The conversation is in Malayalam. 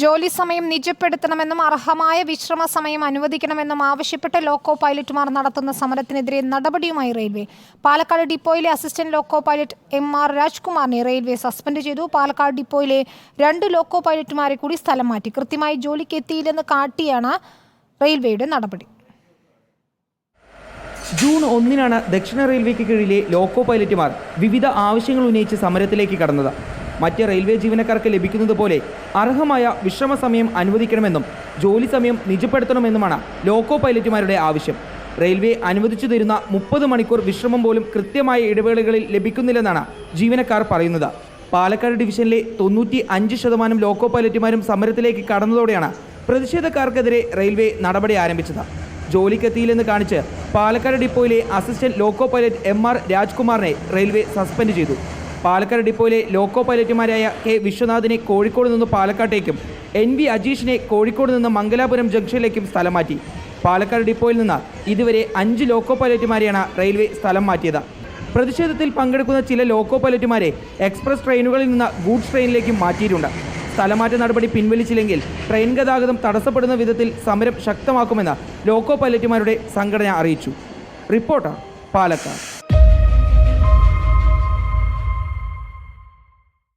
ജോലി സമയം നിജപ്പെടുത്തണമെന്നും അർഹമായ വിശ്രമ സമയം അനുവദിക്കണമെന്നും ആവശ്യപ്പെട്ട് ലോക്കോ പൈലറ്റുമാർ നടത്തുന്ന സമരത്തിനെതിരെ നടപടിയുമായി railway. Palakkad ഡിപ്പോയിലെ assistant loco pilot M R രാജ്കുമാറിനെ railway suspend ചെയ്തു. പാലക്കാട് ഡിപ്പോയിലെ രണ്ട് ലോക്കോ പൈലറ്റുമാരെ കൂടി സ്ഥലം മാറ്റി. കൃത്യമായി ജോലിക്ക് എത്തിയില്ലെന്ന് കാട്ടിയാണ് റെയിൽവേയുടെ നടപടി. ജൂൺ ഒന്നിനാണ് ദക്ഷിണ റെയിൽവേക്ക് കീഴിലെ ലോക്കോ പൈലറ്റുമാർ വിവിധ ആവശ്യങ്ങൾ ഉന്നയിച്ച് സമരത്തിലേക്ക് കടന്നത്. മറ്റ് റെയിൽവേ ജീവനക്കാർക്ക് ലഭിക്കുന്നത് പോലെ അർഹമായ വിശ്രമ സമയം അനുവദിക്കണമെന്നും ജോലി സമയം നിജപ്പെടുത്തണമെന്നുമാണ് ലോക്കോ പൈലറ്റുമാരുടെ ആവശ്യം. റെയിൽവേ അനുവദിച്ചു തരുന്ന മുപ്പത് മണിക്കൂർ വിശ്രമം പോലും കൃത്യമായ ഇടവേളകളിൽ ലഭിക്കുന്നില്ലെന്നാണ് ജീവനക്കാർ പറയുന്നത്. പാലക്കാട് ഡിവിഷനിലെ തൊണ്ണൂറ്റി അഞ്ച് ശതമാനം ലോക്കോ പൈലറ്റുമാരും സമരത്തിലേക്ക് കടന്നതോടെയാണ് പ്രതിഷേധക്കാർക്കെതിരെ റെയിൽവേ നടപടി ആരംഭിച്ചത്. ജോലിക്കെത്തിയില്ലെന്ന് കാണിച്ച് Palakkad ഡിപ്പോയിലെ assistant loco pilot M R രാജ്കുമാറിനെ railway suspend ചെയ്തു. പാലക്കാട് ഡിപ്പോയിലെ ലോക്കോ പൈലറ്റുമാരായ കെ വിശ്വനാഥിനെ കോഴിക്കോട് നിന്ന് പാലക്കാട്ടേക്കും എൻ വി അജീഷിനെ കോഴിക്കോട് നിന്ന് മംഗലാപുരം ജംഗ്ഷനിലേക്കും സ്ഥലം മാറ്റി. പാലക്കാട് ഡിപ്പോയിൽ നിന്ന് ഇതുവരെ അഞ്ച് ലോക്കോ പൈലറ്റുമാരെയാണ് റെയിൽവേ സ്ഥലം മാറ്റിയത്. പ്രതിഷേധത്തിൽ പങ്കെടുക്കുന്ന ചില ലോക്കോ പൈലറ്റുമാരെ എക്സ്പ്രസ് ട്രെയിനുകളിൽ നിന്ന് ഗൂഡ്സ് ട്രെയിനിലേക്കും മാറ്റിയിട്ടുണ്ട്. സ്ഥലമാറ്റ നടപടി പിൻവലിച്ചില്ലെങ്കിൽ ട്രെയിൻ ഗതാഗതം തടസ്സപ്പെടുന്ന വിധത്തിൽ സമരം ശക്തമാക്കുമെന്ന് ലോക്കോ പൈലറ്റുമാരുടെ സംഘടന അറിയിച്ചു. റിപ്പോർട്ടർ പാലക്കാട്.